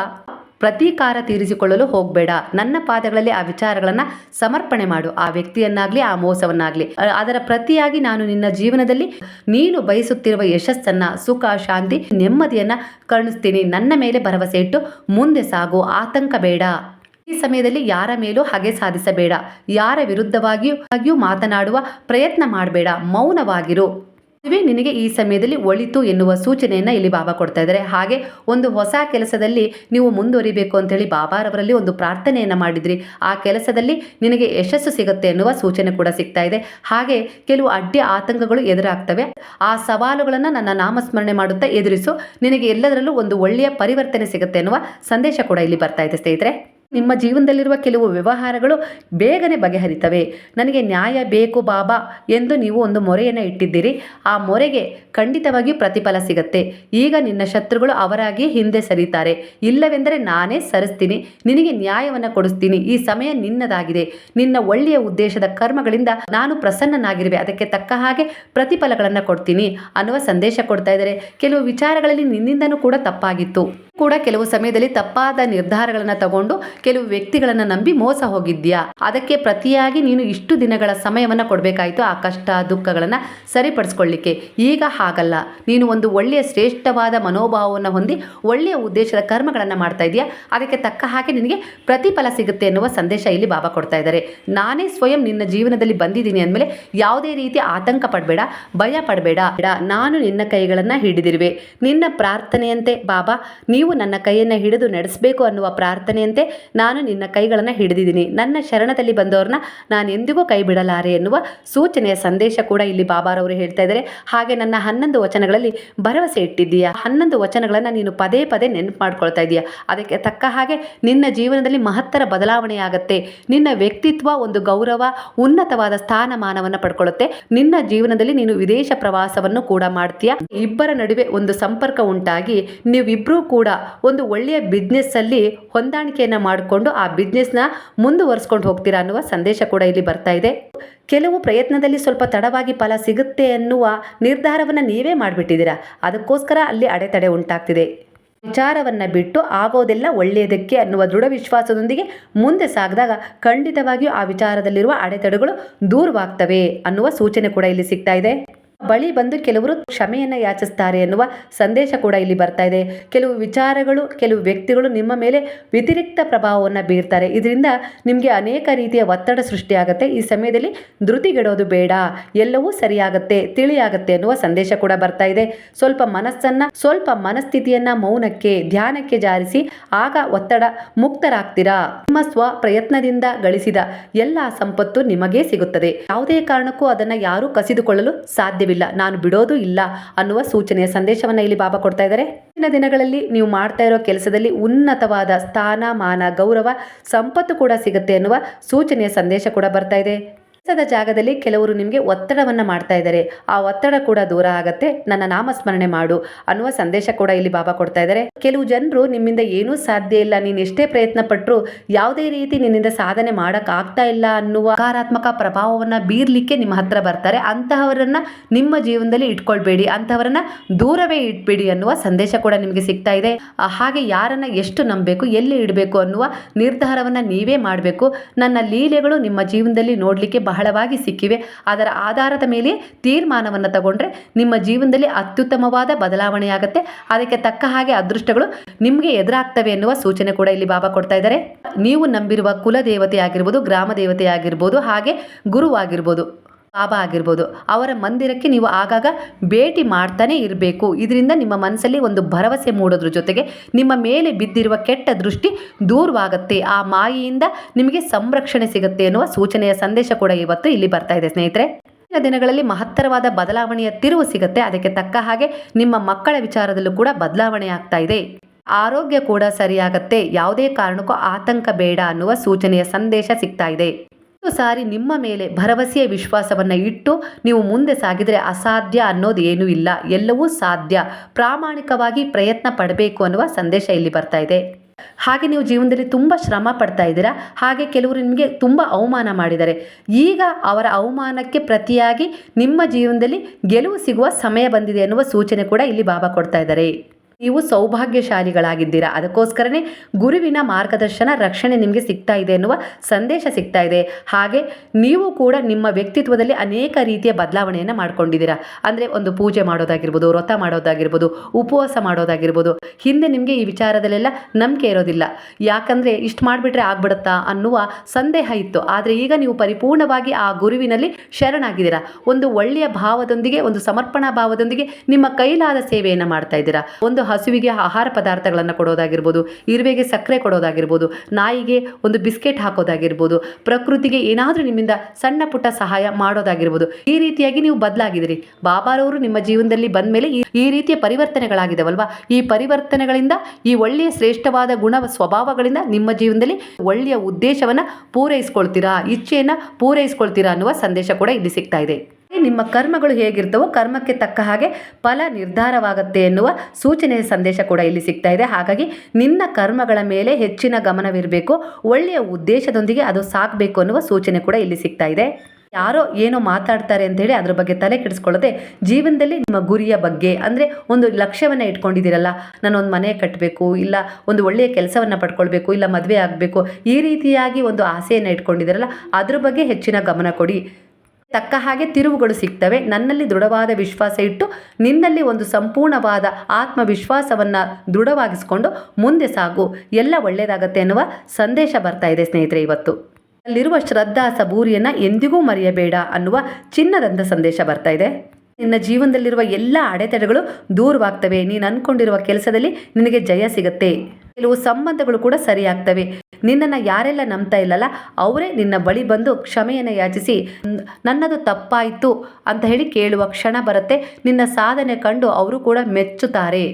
ಪ್ರತೀಕಾರ ತೀರಿಸಿಕೊಳ್ಳಲು ಹೋಗಬೇಡ. ನನ್ನ ಪಾದಗಳಲ್ಲಿ ಆ ವಿಚಾರಗಳನ್ನು ಸಮರ್ಪಣೆ ಮಾಡು. ಆ ವ್ಯಕ್ತಿಯನ್ನಾಗಲಿ, ಆ ಮೋಸವನ್ನಾಗಲಿ. ಅದರ ಪ್ರತಿಯಾಗಿ ನಾನು ನಿನ್ನ ಜೀವನದಲ್ಲಿ ನೀನು ಬಯಸುತ್ತಿರುವ ಯಶಸ್ಸನ್ನು, ಸುಖ, ಶಾಂತಿ, ನೆಮ್ಮದಿಯನ್ನು ಕರುಣಿಸ್ತೀನಿ. ನನ್ನ ಮೇಲೆ ಭರವಸೆ ಇಟ್ಟು ಮುಂದೆ ಸಾಗು. ಆತಂಕ ಬೇಡ. ಈ ಸಮಯದಲ್ಲಿ ಯಾರ ಮೇಲೂ ಹಾಗೆ ಸಾಧಿಸಬೇಡ. ಯಾರ ವಿರುದ್ಧವಾಗಿಯೂ ಹಾಗೆಯೂ ಮಾತನಾಡುವ ಪ್ರಯತ್ನ ಮಾಡಬೇಡ. ಮೌನವಾಗಿರು. ಇದುವೇ ನಿನಗೆ ಈ ಸಮಯದಲ್ಲಿ ಒಳಿತು ಎನ್ನುವ ಸೂಚನೆಯನ್ನ ಇಲ್ಲಿ ಬಾಬಾ ಕೊಡ್ತಾ ಇದ್ದಾರೆ. ಹಾಗೆ ಒಂದು ಹೊಸ ಕೆಲಸದಲ್ಲಿ ನೀವು ಮುಂದುವರಿಬೇಕು ಅಂತೇಳಿ ಬಾಬಾರವರಲ್ಲಿ ಒಂದು ಪ್ರಾರ್ಥನೆಯನ್ನ ಮಾಡಿದ್ರಿ. ಆ ಕೆಲಸದಲ್ಲಿ ನಿನಗೆ ಯಶಸ್ಸು ಸಿಗುತ್ತೆ ಎನ್ನುವ ಸೂಚನೆ ಕೂಡ ಸಿಗ್ತಾ ಇದೆ. ಹಾಗೆ ಕೆಲವು ಅಡ್ಡಿ ಆತಂಕಗಳು ಎದುರಾಗ್ತವೆ. ಆ ಸವಾಲುಗಳನ್ನು ನನ್ನ ನಾಮಸ್ಮರಣೆ ಮಾಡುತ್ತಾ ಎದುರಿಸು. ನಿನಗೆ ಎಲ್ಲದರಲ್ಲೂ ಒಂದು ಒಳ್ಳೆಯ ಪರಿವರ್ತನೆ ಸಿಗುತ್ತೆ ಎನ್ನುವ ಸಂದೇಶ ಕೂಡ ಇಲ್ಲಿ ಬರ್ತಾ ಇದೆ ಸ್ನೇಹಿತರೆ. ನಿಮ್ಮ ಜೀವನದಲ್ಲಿರುವ ಕೆಲವು ವ್ಯವಹಾರಗಳು ಬೇಗನೆ ಬಗೆಹರಿತವೆ. ನನಗೆ ನ್ಯಾಯ ಬೇಕು ಬಾಬಾ ಎಂದು ನೀವು ಒಂದು ಮೊರೆಯನ್ನು ಇಟ್ಟಿದ್ದೀರಿ. ಆ ಮೊರೆಗೆ ಖಂಡಿತವಾಗಿಯೂ ಪ್ರತಿಫಲ ಸಿಗತ್ತೆ. ಈಗ ನಿನ್ನ ಶತ್ರುಗಳು ಅವರಾಗಿ ಹಿಂದೆ ಸರಿತಾರೆ. ಇಲ್ಲವೆಂದರೆ ನಾನೇ ಸರಿಸ್ತೀನಿ. ನಿನಗೆ ನ್ಯಾಯವನ್ನು ಕೊಡಿಸ್ತೀನಿ. ಈ ಸಮಯ ನಿನ್ನದಾಗಿದೆ. ನಿನ್ನ ಒಳ್ಳೆಯ ಉದ್ದೇಶದ ಕರ್ಮಗಳಿಂದ ನಾನು ಪ್ರಸನ್ನನಾಗಿರುವೆ. ಅದಕ್ಕೆ ತಕ್ಕ ಹಾಗೆ ಪ್ರತಿಫಲಗಳನ್ನು ಕೊಡ್ತೀನಿ. ಅನ್ನುವ ಸಂದೇಶ ಕೊಡ್ತಾ ಇದ್ದಾರೆ. ಕೆಲವು ವಿಚಾರಗಳಲ್ಲಿ ನಿನ್ನಿಂದನೂ ಕೂಡ ತಪ್ಪಾಗಿತ್ತು. ಕೂಡ ಕೆಲವು ಸಮಯದಲ್ಲಿ ತಪ್ಪಾದ ನಿರ್ಧಾರಗಳನ್ನು ತಗೊಂಡು ಕೆಲವು ವ್ಯಕ್ತಿಗಳನ್ನು ನಂಬಿ ಮೋಸ ಹೋಗಿದ್ಯಾ ಅದಕ್ಕೆ ಪ್ರತಿಯಾಗಿ ನೀನು ಇಷ್ಟು ದಿನಗಳ ಸಮಯವನ್ನು ಕೊಡಬೇಕಾಯಿತು ಆ ಕಷ್ಟ ದುಃಖಗಳನ್ನು ಸರಿಪಡಿಸ್ಕೊಳ್ಳಿಕ್ಕೆ. ಈಗ ಹಾಗಲ್ಲ. ನೀನು ಒಂದು ಒಳ್ಳೆಯ ಶ್ರೇಷ್ಠವಾದ ಮನೋಭಾವವನ್ನು ಹೊಂದಿ ಒಳ್ಳೆಯ ಉದ್ದೇಶದ ಕರ್ಮಗಳನ್ನು ಮಾಡ್ತಾ ಇದೆಯಾ? ಅದಕ್ಕೆ ತಕ್ಕ ಹಾಗೆ ನಿನಗೆ ಪ್ರತಿಫಲ ಸಿಗುತ್ತೆ ಎನ್ನುವ ಸಂದೇಶ ಇಲ್ಲಿ ಬಾಬಾ ಕೊಡ್ತಾ ಇದ್ದಾರೆ. ನಾನೇ ಸ್ವಯಂ ನಿನ್ನ ಜೀವನದಲ್ಲಿ ಬಂದಿದ್ದೀನಿ ಅಂದಮೇಲೆ ಯಾವುದೇ ರೀತಿ ಆತಂಕ ಪಡಬೇಡ, ಭಯ ಪಡಬೇಡ. ನಾನು ನಿನ್ನ ಕೈಗಳನ್ನು ಹಿಡಿದಿರುವೆ. ನಿನ್ನ ಪ್ರಾರ್ಥನೆಯಂತೆ ಬಾಬಾ, ನೀವು ನನ್ನ ಕೈಯನ್ನು ಹಿಡಿದು ನಡೆಸಬೇಕು ಅನ್ನುವ ಪ್ರಾರ್ಥನೆಯಂತೆ ನಾನು ನಿನ್ನ ಕೈಗಳನ್ನು ಹಿಡಿದಿದ್ದೀನಿ. ನನ್ನ ಶರಣದಲ್ಲಿ ಬಂದವ್ರನ್ನ ನಾನು ಎಂದಿಗೂ ಕೈ ಬಿಡಲಾರೆ ಎನ್ನುವ ಸೂಚನೆಯ ಸಂದೇಶ ಕೂಡ ಇಲ್ಲಿ ಬಾಬಾರವರು ಹೇಳ್ತಾ ಇದ್ದಾರೆ. ಹಾಗೆ ನನ್ನ ಹನ್ನೊಂದು ವಚನಗಳಲ್ಲಿ ಭರವಸೆ ಇಟ್ಟಿದ್ದೀಯಾ? ಹನ್ನೊಂದು ವಚನಗಳನ್ನು ನೀನು ಪದೇ ಪದೇ ನೆನಪು ಮಾಡ್ಕೊಳ್ತಾ ಇದೀಯಾ? ಅದಕ್ಕೆ ತಕ್ಕ ಹಾಗೆ ನಿನ್ನ ಜೀವನದಲ್ಲಿ ಮಹತ್ತರ ಬದಲಾವಣೆಯಾಗತ್ತೆ. ನಿನ್ನ ವ್ಯಕ್ತಿತ್ವ ಒಂದು ಗೌರವ, ಉನ್ನತವಾದ ಸ್ಥಾನಮಾನವನ್ನು ಪಡ್ಕೊಳ್ಳುತ್ತೆ ನಿನ್ನ ಜೀವನದಲ್ಲಿ ನೀನು ವಿದೇಶ ಪ್ರವಾಸವನ್ನು ಕೂಡ ಮಾಡ್ತೀಯ? ಇಬ್ಬರ ನಡುವೆ ಒಂದು ಸಂಪರ್ಕ ಉಂಟಾಗಿ ನೀವಿಬ್ಬರೂ ಕೂಡ ಒಂದು ಒಳ್ಳೆಯ ಬಿಸ್ನೆಸ್ ಅಲ್ಲಿ ಹೊಂದಾಣಿಕೆಯನ್ನ ಮಾಡಿಕೊಂಡು ಆ ಬಿಸ್ನೆಸ್ನ ಮುಂದುವರಿಸ್ಕೊಂಡು ಹೋಗ್ತೀರಾ ಅನ್ನುವ ಸಂದೇಶ ಕೂಡ ಇಲ್ಲಿ ಬರ್ತಾ ಇದೆ. ಕೆಲವು ಪ್ರಯತ್ನದಲ್ಲಿ ಸ್ವಲ್ಪ ತಡವಾಗಿ ಫಲ ಸಿಗುತ್ತೆ ಅನ್ನುವ ನಿರ್ಧಾರವನ್ನು ನೀವೇ ಮಾಡಿಬಿಟ್ಟಿದ್ದೀರಾ? ಅದಕ್ಕೋಸ್ಕರ ಅಲ್ಲಿ ಅಡೆತಡೆ ಉಂಟಾಗ್ತಿದೆ. ವಿಚಾರವನ್ನ ಬಿಟ್ಟು ಆಗೋದೆಲ್ಲ ಒಳ್ಳೆಯದಕ್ಕೆ ಅನ್ನುವ ದೃಢ ವಿಶ್ವಾಸದೊಂದಿಗೆ ಮುಂದೆ ಸಾಗಿದಾಗ ಖಂಡಿತವಾಗಿಯೂ ಆ ವಿಚಾರದಲ್ಲಿರುವ ಅಡೆತಡೆಗಳು ದೂರವಾಗ್ತವೆ ಅನ್ನುವ ಸೂಚನೆ ಕೂಡ ಇಲ್ಲಿ ಸಿಗ್ತಾ ಇದೆ. ಬಳಿ ಬಂದು ಕೆಲವರು ಕ್ಷಮೆಯನ್ನ ಯಾಚಿಸ್ತಾರೆ ಎನ್ನುವ ಸಂದೇಶ ಕೂಡ ಇಲ್ಲಿ ಬರ್ತಾ ಇದೆ. ಕೆಲವು ವಿಚಾರಗಳು, ಕೆಲವು ವ್ಯಕ್ತಿಗಳು ನಿಮ್ಮ ಮೇಲೆ ವ್ಯತಿರಿಕ್ತ ಪ್ರಭಾವವನ್ನು ಬೀರ್ತಾರೆ. ಇದರಿಂದ ನಿಮಗೆ ಅನೇಕ ರೀತಿಯ ಒತ್ತಡ ಸೃಷ್ಟಿಯಾಗುತ್ತೆ. ಈ ಸಮಯದಲ್ಲಿ ಧೃತಿಗೆಡೋದು ಬೇಡ. ಎಲ್ಲವೂ ಸರಿಯಾಗತ್ತೆ, ತಿಳಿಯಾಗತ್ತೆ ಅನ್ನುವ ಸಂದೇಶ ಕೂಡ ಬರ್ತಾ ಇದೆ. ಸ್ವಲ್ಪ ಮನಸ್ಸನ್ನ, ಸ್ವಲ್ಪ ಮನಸ್ಥಿತಿಯನ್ನ ಮೌನಕ್ಕೆ, ಧ್ಯಾನಕ್ಕೆ ಜಾರಿಸಿ ಆಗ ಒತ್ತಡ ಮುಕ್ತರಾಗ್ತೀರಾ? ನಿಮ್ಮ ಸ್ವ ಪ್ರಯತ್ನದಿಂದ ಗಳಿಸಿದ ಎಲ್ಲ ಸಂಪತ್ತು ನಿಮಗೇ ಸಿಗುತ್ತದೆ. ಯಾವುದೇ ಕಾರಣಕ್ಕೂ ಅದನ್ನ ಯಾರೂ ಕಸಿದುಕೊಳ್ಳಲು ಸಾಧ್ಯವಿಲ್ಲ. ನಾನು ಬಿಡೋದು ಇಲ್ಲ ಅನ್ನುವ ಸೂಚನೆಯ ಸಂದೇಶವನ್ನು ಇಲ್ಲಿ ಬಾಬಾ ಕೊಡ್ತಾ ಇದ್ದಾರೆ. ಇಂದಿನ ದಿನಗಳಲ್ಲಿ ನೀವು ಮಾಡ್ತಾ ಇರೋ ಕೆಲಸದಲ್ಲಿ ಉನ್ನತವಾದ ಸ್ಥಾನ ಮಾನ ಗೌರವ, ಸಂಪತ್ತು ಕೂಡ ಸಿಗುತ್ತೆ ಅನ್ನುವ ಸೂಚನೆಯ ಸಂದೇಶ ಕೂಡ ಬರ್ತಾ ಇದೆ. ಕೆಲಸದ ಜಾಗದಲ್ಲಿ ಕೆಲವರು ನಿಮಗೆ ಒತ್ತಡವನ್ನು ಮಾಡ್ತಾ ಇದ್ದಾರೆ. ಆ ಒತ್ತಡ ಕೂಡ ದೂರ ಆಗತ್ತೆ. ನನ್ನ ನಾಮಸ್ಮರಣೆ ಮಾಡು ಅನ್ನುವ ಸಂದೇಶ ಕೂಡ ಇಲ್ಲಿ ಬಾಬಾ ಕೊಡ್ತಾ ಇದ್ದಾರೆ. ಕೆಲವು ಜನರು ನಿಮ್ಮಿಂದ ಏನೂ ಸಾಧ್ಯ ಇಲ್ಲ. ನೀನು ಎಷ್ಟೇ ಪ್ರಯತ್ನ ಪಟ್ಟರು ಯಾವುದೇ ರೀತಿ ನಿನ್ನಿಂದ ಸಾಧನೆ ಮಾಡಕ್ ಆಗ್ತಾ ಇಲ್ಲ ಅನ್ನುವ ಸಕಾರಾತ್ಮಕ ಪ್ರಭಾವವನ್ನ ಬೀರ್ಲಿಕ್ಕೆ ನಿಮ್ಮ ಹತ್ರ ಬರ್ತಾರೆ. ಅಂತಹವರನ್ನ ನಿಮ್ಮ ಜೀವನದಲ್ಲಿ ಇಟ್ಕೊಳ್ಬೇಡಿ. ಅಂತಹವರನ್ನ ದೂರವೇ ಇಟ್ಬೇಡಿ ಅನ್ನುವ ಸಂದೇಶ ಕೂಡ ನಿಮಗೆ ಸಿಗ್ತಾ ಇದೆ. ಹಾಗೆ ಯಾರನ್ನ ಎಷ್ಟು ನಂಬಬೇಕು, ಎಲ್ಲಿ ಇಡಬೇಕು ಅನ್ನುವ ನಿರ್ಧಾರವನ್ನ ನೀವೇ ಮಾಡಬೇಕು. ನನ್ನ ಲೀಲೆಗಳು ನಿಮ್ಮ ಜೀವನದಲ್ಲಿ ನೋಡಲಿಕ್ಕೆ ಬಹಳವಾಗಿ ಸಿಕ್ಕಿವೆ. ಅದರ ಆಧಾರದ ಮೇಲೆ ತೀರ್ಮಾನವನ್ನು ತಗೊಂಡ್ರೆ ನಿಮ್ಮ ಜೀವನದಲ್ಲಿ ಅತ್ಯುತ್ತಮವಾದ ಬದಲಾವಣೆಯಾಗುತ್ತೆ. ಅದಕ್ಕೆ ತಕ್ಕ ಹಾಗೆ ಅದೃಷ್ಟಗಳು ನಿಮಗೆ ಎದುರಾಗ್ತವೆ ಎನ್ನುವ ಸೂಚನೆ ಕೂಡ ಇಲ್ಲಿ ಬಾಬಾ ಕೊಡ್ತಾ ಇದ್ದಾರೆ. ನೀವು ನಂಬಿರುವ ಕುಲ ದೇವತೆ ಆಗಿರ್ಬೋದು ಗ್ರಾಮ ದೇವತೆ ಆಗಿರ್ಬೋದು ಹಾಗೆ ಗುರುವಾಗಿರ್ಬೋದು. ಬಾಬಾ ಆಗಿರ್ಬೋದು. ಅವರ ಮಂದಿರಕ್ಕೆ ನೀವು ಆಗಾಗ ಭೇಟಿ ಮಾಡ್ತಾನೆ ಇರಬೇಕು. ಇದರಿಂದ ನಿಮ್ಮ ಮನಸ್ಸಲ್ಲಿ ಒಂದು ಭರವಸೆ ಮೂಡೋದ್ರ ಜೊತೆಗೆ ನಿಮ್ಮ ಮೇಲೆ ಬಿದ್ದಿರುವ ಕೆಟ್ಟ ದೃಷ್ಟಿ ದೂರವಾಗುತ್ತೆ. ಆ ಮಾಯೆಯಿಂದ ನಿಮಗೆ ಸಂರಕ್ಷಣೆ ಸಿಗುತ್ತೆ ಎನ್ನುವ ಸೂಚನೆಯ ಸಂದೇಶ ಕೂಡ ಇವತ್ತು ಇಲ್ಲಿ ಬರ್ತಾ ಇದೆ ಸ್ನೇಹಿತರೆ. ದಿನಗಳಲ್ಲಿ ಮಹತ್ತರವಾದ ಬದಲಾವಣೆಯ ತಿರುವು ಸಿಗುತ್ತೆ. ಅದಕ್ಕೆ ತಕ್ಕ ಹಾಗೆ ನಿಮ್ಮ ಮಕ್ಕಳ ವಿಚಾರದಲ್ಲೂ ಕೂಡ ಬದಲಾವಣೆ ಆಗ್ತಾ ಇದೆ. ಆರೋಗ್ಯ ಕೂಡ ಸರಿಯಾಗತ್ತೆ. ಯಾವುದೇ ಕಾರಣಕ್ಕೂ ಆತಂಕ ಬೇಡ ಅನ್ನುವ ಸೂಚನೆಯ ಸಂದೇಶ ಸಿಗ್ತಾ ಇದೆ. ಸಾರಿ ನಿಮ್ಮ ಮೇಲೆ ಭರವಸೆಯ ವಿಶ್ವಾಸವನ್ನ ಇಟ್ಟು ನೀವು ಮುಂದೆ ಸಾಗಿದರೆ ಅಸಾಧ್ಯ ಅನ್ನೋದು ಏನೂ ಇಲ್ಲ. ಎಲ್ಲವೂ ಸಾಧ್ಯ. ಪ್ರಾಮಾಣಿಕವಾಗಿ ಪ್ರಯತ್ನ ಪಡಬೇಕು ಅನ್ನುವ ಸಂದೇಶ ಇಲ್ಲಿ ಬರ್ತಾ ಇದೆ. ಹಾಗೆ ನೀವು ಜೀವನದಲ್ಲಿ ತುಂಬ ಶ್ರಮ ಪಡ್ತಾ ಇದ್ದೀರಾ? ಹಾಗೆ ಕೆಲವರು ನಿಮಗೆ ತುಂಬ ಅವಮಾನ ಮಾಡಿದ್ದಾರೆ. ಈಗ ಅವರ ಅವಮಾನಕ್ಕೆ ಪ್ರತಿಯಾಗಿ ನಿಮ್ಮ ಜೀವನದಲ್ಲಿ ಗೆಲುವು ಸಿಗುವ ಸಮಯ ಬಂದಿದೆ ಅನ್ನುವ ಸೂಚನೆ ಕೂಡ ಇಲ್ಲಿ ಬಾಬಾ ಕೊಡ್ತಾ ಇದ್ದಾರೆ. ನೀವು ಸೌಭಾಗ್ಯಶಾಲಿಗಳಾಗಿದ್ದೀರಾ. ಅದಕ್ಕೋಸ್ಕರನೇ ಗುರುವಿನ ಮಾರ್ಗದರ್ಶನ, ರಕ್ಷಣೆ ನಿಮಗೆ ಸಿಗ್ತಾ ಇದೆ ಎನ್ನುವ ಸಂದೇಶ ಸಿಗ್ತಾ ಇದೆ. ಹಾಗೆ ನೀವು ಕೂಡ ನಿಮ್ಮ ವ್ಯಕ್ತಿತ್ವದಲ್ಲಿ ಅನೇಕ ರೀತಿಯ ಬದಲಾವಣೆಯನ್ನು ಮಾಡ್ಕೊಂಡಿದ್ದೀರಾ. ಅಂದರೆ ಒಂದು ಪೂಜೆ ಮಾಡೋದಾಗಿರ್ಬೋದು, ವ್ರತ ಮಾಡೋದಾಗಿರ್ಬೋದು, ಉಪವಾಸ ಮಾಡೋದಾಗಿರ್ಬೋದು. ಹಿಂದೆ ನಿಮಗೆ ಈ ವಿಚಾರದಲ್ಲೆಲ್ಲ ನಂಬಿಕೆ ಇರೋದಿಲ್ಲ. ಯಾಕಂದರೆ ಇಷ್ಟು ಮಾಡಿಬಿಟ್ರೆ ಆಗ್ಬಿಡುತ್ತಾ ಅನ್ನುವ ಸಂದೇಹ ಇತ್ತು. ಆದರೆ ಈಗ ನೀವು ಪರಿಪೂರ್ಣವಾಗಿ ಆ ಗುರುವಿನಲ್ಲಿ ಶರಣಾಗಿದ್ದೀರಾ. ಒಂದು ಒಳ್ಳೆಯ ಭಾವದೊಂದಿಗೆ, ಒಂದು ಸಮರ್ಪಣಾ ಭಾವದೊಂದಿಗೆ ನಿಮ್ಮ ಕೈಲಾದ ಸೇವೆಯನ್ನು ಮಾಡ್ತಾ ಇದ್ದೀರಾ. ಒಂದು ಹಸುವಿಗೆ ಆಹಾರ ಪದಾರ್ಥಗಳನ್ನು ಕೊಡೋದಾಗಿರ್ಬೋದು, ಇರುವೆಗೆ ಸಕ್ಕರೆ ಕೊಡೋದಾಗಿರ್ಬೋದು, ನಾಯಿಗೆ ಒಂದು ಬಿಸ್ಕೆಟ್ ಹಾಕೋದಾಗಿರ್ಬೋದು, ಪ್ರಕೃತಿಗೆ ಏನಾದರೂ ನಿಮ್ಮಿಂದ ಸಣ್ಣ ಪುಟ್ಟ ಸಹಾಯ ಮಾಡೋದಾಗಿರ್ಬೋದು, ಈ ರೀತಿಯಾಗಿ ನೀವು ಬದಲಾಗಿದ್ದೀರಿ. ಬಾಬಾರವರು ನಿಮ್ಮ ಜೀವನದಲ್ಲಿ ಬಂದ ಮೇಲೆ ಈ- ರೀತಿಯ ಪರಿವರ್ತನೆಗಳಾಗಿದ್ದಾವಲ್ವಾ? ಈ ಪರಿವರ್ತನೆಗಳಿಂದ, ಈ ಒಳ್ಳೆಯ ಶ್ರೇಷ್ಠವಾದ ಗುಣ ಸ್ವಭಾವಗಳಿಂದ ನಿಮ್ಮ ಜೀವನದಲ್ಲಿ ಒಳ್ಳೆಯ ಉದ್ದೇಶವನ್ನು ಪೂರೈಸ್ಕೊಳ್ತೀರಾ, ಇಚ್ಛೆಯನ್ನು ಪೂರೈಸ್ಕೊಳ್ತೀರಾ ಅನ್ನುವ ಸಂದೇಶ ಕೂಡ ಇಲ್ಲಿ ಸಿಗ್ತಾ ಇದೆ. ನಿಮ್ಮ ಕರ್ಮಗಳು ಹೇಗಿರ್ತವೋ ಕರ್ಮಕ್ಕೆ ತಕ್ಕ ಹಾಗೆ ಫಲ ನಿರ್ಧಾರವಾಗುತ್ತೆ ಎನ್ನುವ ಸೂಚನೆಯ ಸಂದೇಶ ಕೂಡ ಇಲ್ಲಿ ಸಿಗ್ತಾ ಇದೆ. ಹಾಗಾಗಿ ನಿನ್ನ ಕರ್ಮಗಳ ಮೇಲೆ ಹೆಚ್ಚಿನ ಗಮನವಿರಬೇಕು. ಒಳ್ಳೆಯ ಉದ್ದೇಶದೊಂದಿಗೆ ಅದು ಸಾಕಬೇಕು ಅನ್ನುವ ಸೂಚನೆ ಕೂಡ ಇಲ್ಲಿ ಸಿಗ್ತಾ ಇದೆ. ಯಾರೋ ಏನೋ ಮಾತಾಡ್ತಾರೆ ಅಂತ ಹೇಳಿ ಅದ್ರ ಬಗ್ಗೆ ತಲೆ ಕೆಡಿಸ್ಕೊಳ್ಳದೆ ಜೀವನದಲ್ಲಿ ನಿಮ್ಮ ಗುರಿಯ ಬಗ್ಗೆ, ಅಂದರೆ ಒಂದು ಲಕ್ಷ್ಯವನ್ನು ಇಟ್ಕೊಂಡಿದ್ದೀರಲ್ಲ ಒಂದು ಮನೆ ಕಟ್ಟಬೇಕು ಇಲ್ಲ ಒಂದು ಒಳ್ಳೆಯ ಕೆಲಸವನ್ನು ಪಡ್ಕೊಳ್ಬೇಕು, ಇಲ್ಲ ಮದುವೆ ಆಗಬೇಕು, ಈ ರೀತಿಯಾಗಿ ಒಂದು ಆಸೆಯನ್ನು ಇಟ್ಕೊಂಡಿದ್ದೀರಲ್ಲ, ಅದ್ರ ಬಗ್ಗೆ ಹೆಚ್ಚಿನ ಗಮನ ಕೊಡಿ. ತಕ್ಕ ಹಾಗೆ ತಿರುವುಗಳು ಸಿಗ್ತವೆ. ನನ್ನಲ್ಲಿ ದೃಢವಾದ ವಿಶ್ವಾಸ ಇಟ್ಟು ನಿನ್ನಲ್ಲಿ ಒಂದು ಸಂಪೂರ್ಣವಾದ ಆತ್ಮವಿಶ್ವಾಸವನ್ನು ದೃಢವಾಗಿಸಿಕೊಂಡು ಮುಂದೆ ಸಾಗು. ಎಲ್ಲ ಒಳ್ಳೆಯದಾಗತ್ತೆ ಅನ್ನುವ ಸಂದೇಶ ಬರ್ತಾ ಇದೆ ಸ್ನೇಹಿತರೆ ಇವತ್ತು. ಅಲ್ಲಿರುವ ಶ್ರದ್ಧಾ ಸಬೂರಿಯನ್ನು ಎಂದಿಗೂ ಮರೆಯಬೇಡ ಅನ್ನುವ ಚಿನ್ನದಂಥ ಸಂದೇಶ ಬರ್ತಾ ಇದೆ. ನಿನ್ನ ಜೀವನದಲ್ಲಿರುವ ಎಲ್ಲ ಅಡೆತಡೆಗಳು ದೂರವಾಗ್ತವೆ. ನೀನು ಅಂದ್ಕೊಂಡಿರುವ ಕೆಲಸದಲ್ಲಿ ನಿನಗೆ ಜಯ ಸಿಗತ್ತೆ. ಕೆಲವು ಸಂಬಂಧಗಳು ಕೂಡ ಸರಿಯಾಗ್ತವೆ. ನಿನ್ನನ್ನು ಯಾರೆಲ್ಲ ನಂಬ್ತಾ ಇಲ್ಲಲ್ಲ, ಅವರೇ ನಿನ್ನ ಬಳಿ ಬಂದು ಕ್ಷಮೆಯನ್ನು ಯಾಚಿಸಿ, ನನ್ನದು ತಪ್ಪಾಯಿತು ಅಂತ ಹೇಳಿ ಕೇಳುವ ಕ್ಷಣ ಬರುತ್ತೆ. ನಿನ್ನ ಸಾಧನೆ ಕಂಡು ಅವರು ಕೂಡ ಮೆಚ್ಚುತ್ತಾರೆ.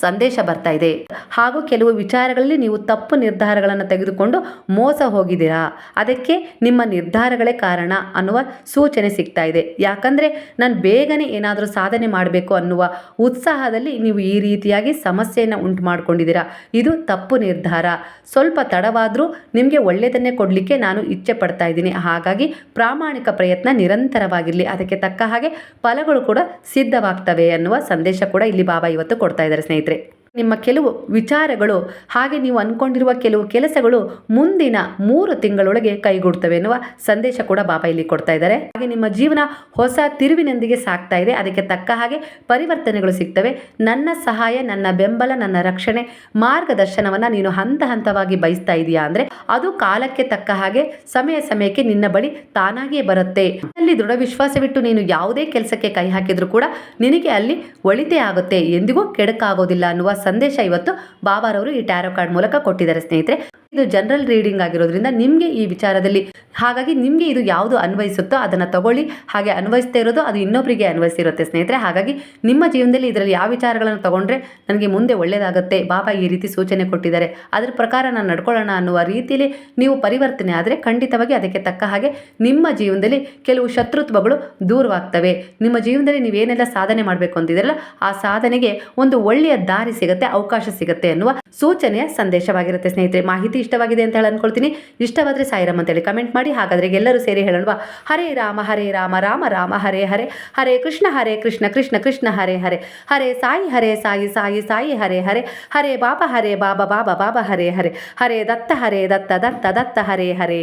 ಸಂದೇಶ ಬರ್ತಾ ಇದೆ. ಹಾಗೂ ಕೆಲವು ವಿಚಾರಗಳಲ್ಲಿ ನೀವು ತಪ್ಪು ನಿರ್ಧಾರಗಳನ್ನು ತೆಗೆದುಕೊಂಡು ಮೋಸ ಹೋಗಿದ್ದೀರಾ? ಅದಕ್ಕೆ ನಿಮ್ಮ ನಿರ್ಧಾರಗಳೇ ಕಾರಣ ಅನ್ನುವ ಸೂಚನೆ ಸಿಗ್ತಾ ಇದೆ. ಯಾಕಂದರೆ ನಾನು ಬೇಗನೆ ಏನಾದರೂ ಸಾಧನೆ ಮಾಡಬೇಕು ಅನ್ನುವ ಉತ್ಸಾಹದಲ್ಲಿ ನೀವು ಈ ರೀತಿಯಾಗಿ ಸಮಸ್ಯೆಯನ್ನು ಉಂಟು ಮಾಡ್ಕೊಂಡಿದ್ದೀರಾ ಇದು ತಪ್ಪು ನಿರ್ಧಾರ. ಸ್ವಲ್ಪ ತಡವಾದರೂ ನಿಮಗೆ ಒಳ್ಳೆಯದನ್ನೇ ಕೊಡಲಿಕ್ಕೆ ನಾನು ಇಚ್ಛೆ ಪಡ್ತಾ ಇದ್ದೀನಿ. ಹಾಗಾಗಿ ಪ್ರಾಮಾಣಿಕ ಪ್ರಯತ್ನ ನಿರಂತರವಾಗಿರಲಿ. ಅದಕ್ಕೆ ತಕ್ಕ ಹಾಗೆ ಫಲಗಳು ಕೂಡ ಸಿದ್ಧವಾಗ್ತವೆ ಅನ್ನುವ ಸಂದೇಶ ಕೂಡ ಇಲ್ಲಿ ಬಾಬಾ ಇವತ್ತು ಕೊಡ್ತಾ ಇದ್ದಾರೆ. ಸ್ನೇಹಿತರೆ ನಿಮ್ಮ ಕೆಲವು ವಿಚಾರಗಳು ಹಾಗೆ ನೀವು ಅಂದ್ಕೊಂಡಿರುವ ಕೆಲವು ಕೆಲಸಗಳು ಮುಂದಿನ ಮೂರು ತಿಂಗಳೊಳಗೆ ಕೈಗೂಡ್ತವೆ ಎನ್ನುವ ಸಂದೇಶ ಕೂಡ ಬಾಬಾ ಇಲ್ಲಿ ಕೊಡ್ತಾ ಇದ್ದಾರೆ. ಹಾಗೆ ನಿಮ್ಮ ಜೀವನ ಹೊಸ ತಿರುವಿನೊಂದಿಗೆ ಸಾಗ್ತಾ ಇದೆ. ಅದಕ್ಕೆ ತಕ್ಕ ಹಾಗೆ ಪರಿವರ್ತನೆಗಳು ಸಿಗ್ತವೆ. ನನ್ನ ಸಹಾಯ, ನನ್ನ ಬೆಂಬಲ, ನನ್ನ ರಕ್ಷಣೆ ಮಾರ್ಗದರ್ಶನವನ್ನು ನೀನು ಹಂತ ಹಂತವಾಗಿ ಬಯಸ್ತಾ ಇದೆಯಾ ಅಂದರೆ ಅದು ಕಾಲಕ್ಕೆ ತಕ್ಕ ಹಾಗೆ ಸಮಯ ಸಮಯಕ್ಕೆ ನಿನ್ನ ಬಳಿ ತಾನಾಗಿಯೇ ಬರುತ್ತೆ. ಅಲ್ಲಿ ದೃಢ ವಿಶ್ವಾಸವಿಟ್ಟು ನೀನು ಯಾವುದೇ ಕೆಲಸಕ್ಕೆ ಕೈ ಹಾಕಿದ್ರು ಕೂಡ ನಿನಗೆ ಅಲ್ಲಿ ಒಳಿತೆ ಆಗುತ್ತೆ. ಎಂದಿಗೂ ಕೆಡಕಾಗೋದಿಲ್ಲ ಅನ್ನುವ ಸಂದೇಶ ಇವತ್ತು ಬಾಬಾರವರು ಈ ಟ್ಯಾರೋ ಕಾರ್ಡ್ ಮೂಲಕ ಕೊಟ್ಟಿದ್ದಾರೆ ಸ್ನೇಹಿತರೆ. ಇದು ಜನರಲ್ ರೀಡಿಂಗ್ ಆಗಿರೋದ್ರಿಂದ ನಿಮಗೆ ಈ ವಿಚಾರದಲ್ಲಿ, ಹಾಗಾಗಿ ನಿಮಗೆ ಇದು ಯಾವುದು ಅನ್ವಯಿಸುತ್ತೋ ಅದನ್ನು ತಗೊಳ್ಳಿ. ಹಾಗೆ ಅನ್ವಯಿಸ್ತಾ ಇರೋದು ಅದು ಇನ್ನೊಬ್ಬರಿಗೆ ಅನ್ವಯಿಸಿರುತ್ತೆ ಸ್ನೇಹಿತರೆ. ಹಾಗಾಗಿ ನಿಮ್ಮ ಜೀವನದಲ್ಲಿ ಇದರಲ್ಲಿ ಯಾವ ವಿಚಾರಗಳನ್ನು ತಗೊಂಡ್ರೆ ನನಗೆ ಮುಂದೆ ಒಳ್ಳೆಯದಾಗುತ್ತೆ ಬಾಬಾ ಈ ರೀತಿ ಸೂಚನೆ ಕೊಟ್ಟಿದ್ದಾರೆ, ಅದರ ಪ್ರಕಾರ ನಾನು ನಡ್ಕೊಳ್ಳೋಣ ಅನ್ನುವ ರೀತಿಯಲ್ಲಿ ನೀವು ಪರಿವರ್ತನೆ ಆದರೆ ಖಂಡಿತವಾಗಿ ಅದಕ್ಕೆ ತಕ್ಕ ಹಾಗೆ ನಿಮ್ಮ ಜೀವನದಲ್ಲಿ ಕೆಲವು ಶತ್ರುತ್ವಗಳು ದೂರವಾಗ್ತವೆ. ನಿಮ್ಮ ಜೀವನದಲ್ಲಿ ನೀವೇನೆಲ್ಲ ಸಾಧನೆ ಮಾಡಬೇಕು ಅಂತಿದ್ದೀರಲ್ಲ, ಆ ಸಾಧನೆಗೆ ಒಂದು ಒಳ್ಳೆಯ ದಾರಿ ಸಿಗುತ್ತೆ, ಅವಕಾಶ ಸಿಗುತ್ತೆ ಅನ್ನುವ ಸೂಚನೆಯ ಸಂದೇಶವಾಗಿರುತ್ತೆ ಸ್ನೇಹಿತರೆ. ಮಾಹಿತಿ ಇಷ್ಟವಾಗಿದೆ ಅಂತ ಹೇಳಿ ಅನ್ಕೊಳ್ತೀನಿ. ಇಷ್ಟವಾದರೆ ಸಾಯಿರಾಮ್ ಅಂತೇಳಿ ಕಮೆಂಟ್ ಮಾಡಿ. ಹಾಗಾದರೆ ಎಲ್ಲರೂ ಸೇರಿ ಹೇಳಲ್ವಾ? ಹರೇ ರಾಮ ಹರೇ ರಾಮ ರಾಮ ರಾಮ, ಹರೇ ಹರೇ. ಹರೇ ಕೃಷ್ಣ ಹರೇ ಕೃಷ್ಣ ಕೃಷ್ಣ ಕೃಷ್ಣ, ಹರೇ ಹರೇ. ಹರೇ ಸಾಯಿ ಹರೇ ಸಾಯಿ ಸಾಯಿ ಸಾಯಿ, ಹರೇ ಹರೇ. ಹರೇ ಬಾಬಾ ಹರೇ ಬಾಬಾ ಬಾಬಾ ಬಾಬಾ, ಹರೇ ಹರೇ. ಹರೇ ದತ್ತ ಹರೇ ದತ್ತ ದತ್ತ ದತ್ತ, ಹರೇ ಹರೇ.